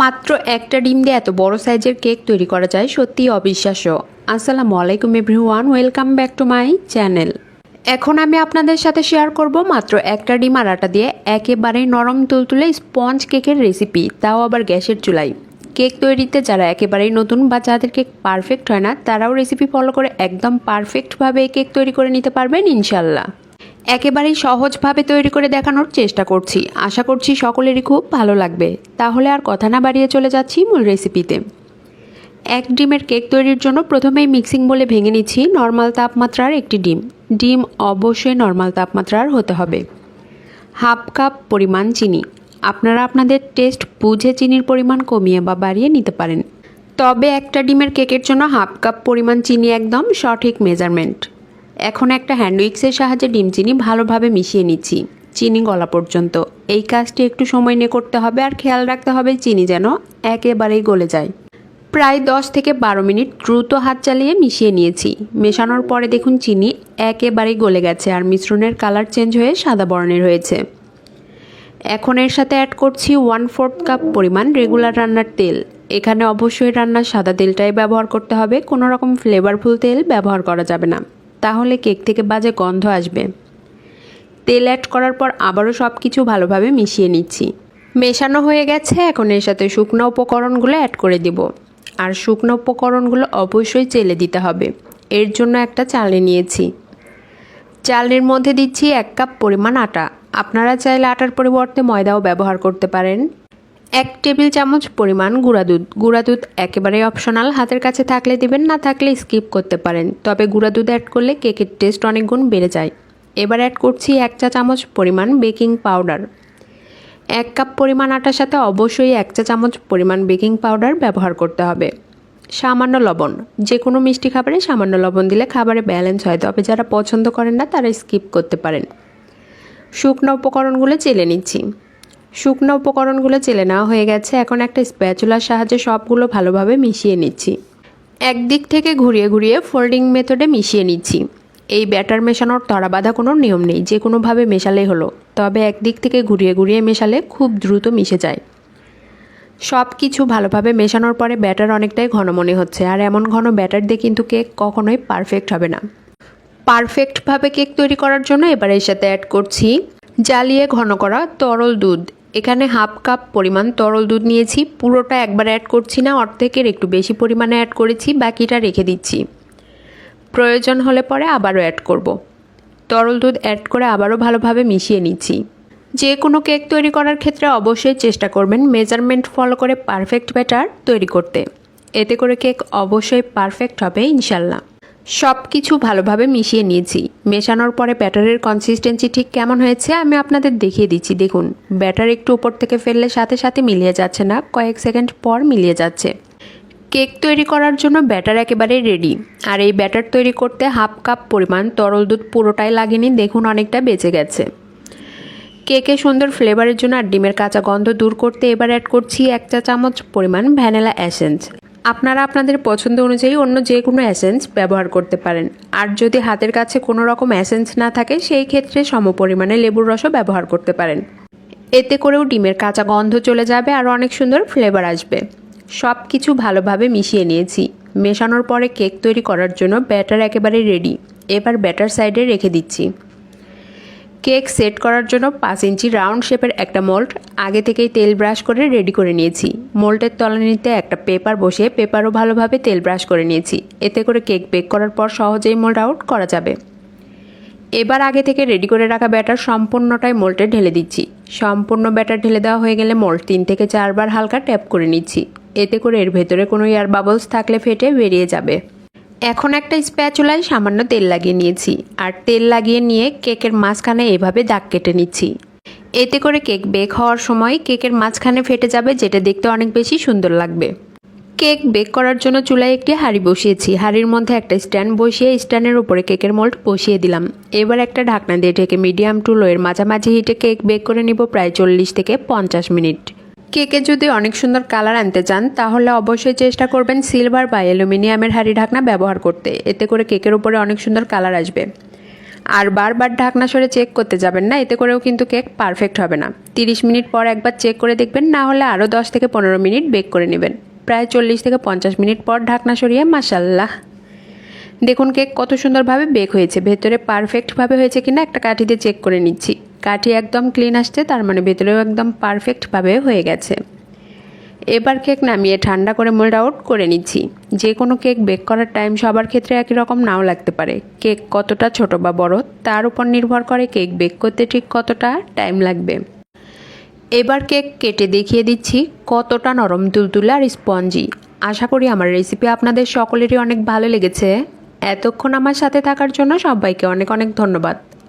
মাত্র একটা ডিম দিয়ে এত বড় সাইজের কেক তৈরি করা যায় সত্যিই অবিশ্বাস্য। আসসালামু আলাইকুম everyone, welcome back to my channel. এখন আমি আপনাদের সাথে শেয়ার করব মাত্র একটা ডিম আর আটা দিয়ে একেবারেই নরম তুলতুলে স্পঞ্জ কেকের রেসিপি, তাও আবার গ্যাসের চুলায়। কেক তৈরিতে যারা একেবারেই নতুন বা যাদের কেক পারফেক্ট হয় না, তারাও রেসিপি ফলো করে একদম পারফেক্টভাবে কেক তৈরি করে নিতে পারবেন ইনশাল্লাহ একেবারেই সহজভাবে তৈরি করে দেখানোর চেষ্টা করছি। আশা করছি সকলেরই খুব ভালো লাগবে। তাহলে আর কথা না বাড়িয়ে চলে যাচ্ছি মূল রেসিপিতে এক ডিমের কেক তৈরির জন্য প্রথমেই মিক্সিং বলে ভেঙে নিচ্ছি নর্মাল তাপমাত্রার একটি ডিম। ডিম অবশ্যই নর্মাল তাপমাত্রার হতে হবে। হাফ কাপ পরিমাণ চিনি। আপনারা আপনাদের টেস্ট বুঝে চিনির পরিমাণ কমিয়ে বা বাড়িয়ে নিতে পারেন। তবে একটা ডিমের কেকের জন্য হাফ কাপ পরিমাণ চিনি একদম সঠিক মেজারমেন্ট এখন একটা হ্যান্ড উইক্সের সাহায্যে ডিম চিনি ভালোভাবে মিশিয়ে নিচ্ছি। চিনি গলা পর্যন্ত। এই কাজটি একটু সময় নিয়ে করতে হবে আর খেয়াল রাখতে হবে চিনি যেন একেবারেই গলে যায়। প্রায় দশ থেকে বারো মিনিট দ্রুত হাত চালিয়ে মিশিয়ে নিয়েছি। মেশানোর পরে দেখুন চিনি একেবারেই গলে গেছে আর মিশ্রণের কালার চেঞ্জ হয়ে সাদা বর্ণের হয়েছে। এখন এর সাথে অ্যাড করছি ওয়ান ফোর্থ কাপ পরিমাণ রেগুলার রান্নার তেল। এখানে অবশ্যই রান্নার সাদা তেলটাই ব্যবহার করতে হবে। কোনো রকম ফ্লেভারফুল তেল ব্যবহার করা যাবে না। তাহলে কেক থেকে বাজে গন্ধ আসবে। তেল অ্যাড করার পর আবারও সব কিছু ভালোভাবে মিশিয়ে নিচ্ছি। মেশানো হয়ে গেছে, এখন এর সাথে শুকনো উপকরণগুলো অ্যাড করে দিব। আর শুকনো উপকরণগুলো অবশ্যই চেলে দিতে হবে। এর জন্য একটা চালনি নিয়েছি। চালের মধ্যে দিচ্ছি এক কাপ পরিমাণ আটা। আপনারা চাইলে আটার পরিবর্তে ময়দাও ব্যবহার করতে পারেন। এক টেবিল চামচ পরিমাণ গুঁড়া দুধ। গুঁড়া দুধ একেবারেই অপশনাল হাতের কাছে থাকলে দিবেন, না থাকলে স্কিপ করতে পারেন। তবে গুঁড়া দুধ অ্যাড করলে কেকের টেস্ট অনেক গুণ বেড়ে যায়। এবার অ্যাড করছি এক চা চামচ পরিমাণ বেকিং পাউডার এক কাপ পরিমাণ আটার সাথে অবশ্যই এক চা চামচ পরিমাণ বেকিং পাউডার ব্যবহার করতে হবে। সামান্য লবণ। যে কোনো মিষ্টি খাবারে সামান্য লবণ দিলে খাবারে ব্যালেন্স হয়। তবে যারা পছন্দ করেন না, তারা স্কিপ করতে পারেন। শুকনো উপকরণগুলো চেলে নিচ্ছি। শুকনো উপকরণগুলো চেলে নেওয়া হয়ে গেছে। এখন একটা স্প্যাচুলার সাহায্যে সবগুলো ভালোভাবে মিশিয়ে নিচ্ছি। একদিক থেকে ঘুরিয়ে ঘুরিয়ে ফোল্ডিং মেথডে মিশিয়ে নিচ্ছি। এই ব্যাটার মেশানোর তড়া বাঁধা কোনো নিয়ম নেই, যে কোনোভাবে মেশালেই হলো। তবে একদিক থেকে ঘুরিয়ে ঘুরিয়ে মেশালে খুব দ্রুত মিশে যায়। সব কিছু ভালোভাবে মেশানোর পরে ব্যাটার অনেকটাই ঘন মনে হচ্ছে, আর এমন ঘন ব্যাটার দিয়ে কিন্তু কেক কখনোই পারফেক্ট হবে না। পারফেক্টভাবে কেক তৈরি করার জন্য এবার এর সাথে অ্যাড করছি জ্বালিয়ে ঘন করা তরল দুধ। এখানে হাফ কাপ পরিমাণ তরল দুধ নিয়েছি। পুরোটা একবার অ্যাড করছি না, অর্ধেকের একটু বেশি পরিমাণে অ্যাড করেছি, বাকিটা রেখে দিচ্ছি। প্রয়োজন হলে পরে আবারও অ্যাড করব। তরল দুধ অ্যাড করে আবারও ভালোভাবে মিশিয়ে নিচ্ছি। যে কোনো কেক তৈরি করার ক্ষেত্রে অবশ্যই চেষ্টা করবেন মেজারমেন্ট ফলো করে পারফেক্ট ব্যাটার তৈরি করতে। এতে করে কেক অবশ্যই পারফেক্ট হবে, ইনশাল্লাহ। সব কিছু ভালোভাবে মিশিয়ে নিয়েছি। মেশানোর পরে ব্যাটারের কনসিস্টেন্সি ঠিক কেমন হয়েছে আমি আপনাদের দেখিয়ে দিচ্ছি। দেখুন, ব্যাটার একটু উপর থেকে ফেললে সাথে সাথে মিলিয়ে যাচ্ছে না, কয়েক সেকেন্ড পর মিলিয়ে যাচ্ছে। কেক তৈরি করার জন্য ব্যাটার একেবারেই রেডি আর এই ব্যাটার তৈরি করতে হাফ কাপ পরিমাণ তরল দুধ পুরোটাই লাগেনি, দেখুন অনেকটা বেঁচে গেছে। কেকে সুন্দর ফ্লেভারের জন্য আর ডিমের কাঁচা গন্ধ দূর করতে এবার অ্যাড করছি এক চা চামচ পরিমাণ ভ্যানিলা অ্যাসেন্স আপনারা আপনাদের পছন্দ অনুযায়ী অন্য যে কোনো অ্যাসেন্স ব্যবহার করতে পারেন। আর যদি হাতের কাছে কোনো রকম অ্যাসেন্স না থাকে, সেই ক্ষেত্রে সম পরিমাণে লেবুর রসও ব্যবহার করতে পারেন। এতে করেও ডিমের কাঁচা গন্ধ চলে যাবে আর অনেক সুন্দর ফ্লেভার আসবে। সব কিছু ভালোভাবে মিশিয়ে নিয়েছি। মেশানোর পরে কেক তৈরি করার জন্য ব্যাটার একেবারে রেডি এবার ব্যাটার সাইডে রেখে দিচ্ছি। কেক সেট করার জন্য পাঁচ ইঞ্চি রাউন্ড শেপের একটা মোল্ড আগে থেকেই তেল ব্রাশ করে রেডি করে নিয়েছি। মোল্ডের তলানিতে একটা পেপার বসিয়ে পেপারও ভালোভাবে তেল ব্রাশ করে নিয়েছি। এতে করে কেক বেক করার পর সহজেই মোল্ড আউট করা যাবে। এবার আগে থেকে রেডি করে রাখা ব্যাটার সম্পূর্ণটাই মোল্টে ঢেলে দিচ্ছি। সম্পূর্ণ ব্যাটার ঢেলে দেওয়া হয়ে গেলে মোল্ড তিন থেকে চারবার হালকা ট্যাপ করে নিচ্ছি। এতে করে এর ভেতরে কোনো এয়ার বাবলস থাকলে ফেটে বেরিয়ে যাবে। এখন একটা স্প্যাচুলায় সামান্য তেল লাগিয়ে নিয়েছি। আর তেল লাগিয়ে নিয়ে কেকের মাঝখানে এভাবে দাগ কেটে নিচ্ছি। এতে করে কেক বেক হওয়ার সময় কেকের মাঝখানে ফেটে যাবে, যেটা দেখতে অনেক বেশি সুন্দর লাগবে। কেক বেক করার জন্য চুলায় একটি হাঁড়ি বসিয়েছি। হাঁড়ির মধ্যে একটা স্ট্যান্ড বসিয়ে স্ট্যান্ডের উপরে কেকের মোল্ড বসিয়ে দিলাম। এবার একটা ঢাকনা দিয়ে ঢেকে মিডিয়াম টু লোয়ের মাঝামাঝি হিটে কেক বেক করে নিব প্রায় চল্লিশ থেকে পঞ্চাশ মিনিট। কেকে যদি অনেক সুন্দর কালার আনতে চান, তাহলে অবশ্যই চেষ্টা করবেন সিলভার বা অ্যালুমিনিয়ামের হাঁড়ি ঢাকনা ব্যবহার করতে। এতে করে কেকের উপরে অনেক সুন্দর কালার আসবে। আর বারবার ঢাকনা সরে চেক করতে যাবেন না, এতে করেও কিন্তু কেক পারফেক্ট হবে না। তিরিশ মিনিট পর একবার চেক করে দেখবেন, না হলে আরও দশ থেকে পনেরো মিনিট বেক করে নেবেন। প্রায় চল্লিশ থেকে পঞ্চাশ মিনিট পর ঢাকনা সরিয়ে মাসাল্লাহ দেখুন কেক কত সুন্দরভাবে বেক হয়েছে, ভেতরে পারফেক্টভাবে হয়েছে কিনা একটা কাঠি দিয়ে চেক করে নিচ্ছি। কাঠি একদম ক্লিন আসছে, তার মানে ভেতরেও একদম পারফেক্টভাবে হয়ে গেছে। এবার কেক নামিয়ে ঠান্ডা করে মোল্ড আউট করে নিচ্ছি। যে কোনো কেক বেক করার টাইম সবার ক্ষেত্রে একই রকম নাও লাগতে পারে। কেক কতটা ছোট বা বড়, তার উপর নির্ভর করে কেক বেক করতে ঠিক কতটা টাইম লাগবে। এবার কেক কেটে দেখিয়ে দিচ্ছি কতটা নরম তুলতুলে আর স্পঞ্জি আশা করি আমার রেসিপি আপনাদের সকলেরই অনেক ভালো লেগেছে। এতক্ষণ আমার সাথে থাকার জন্য সবাইকে অনেক অনেক ধন্যবাদ।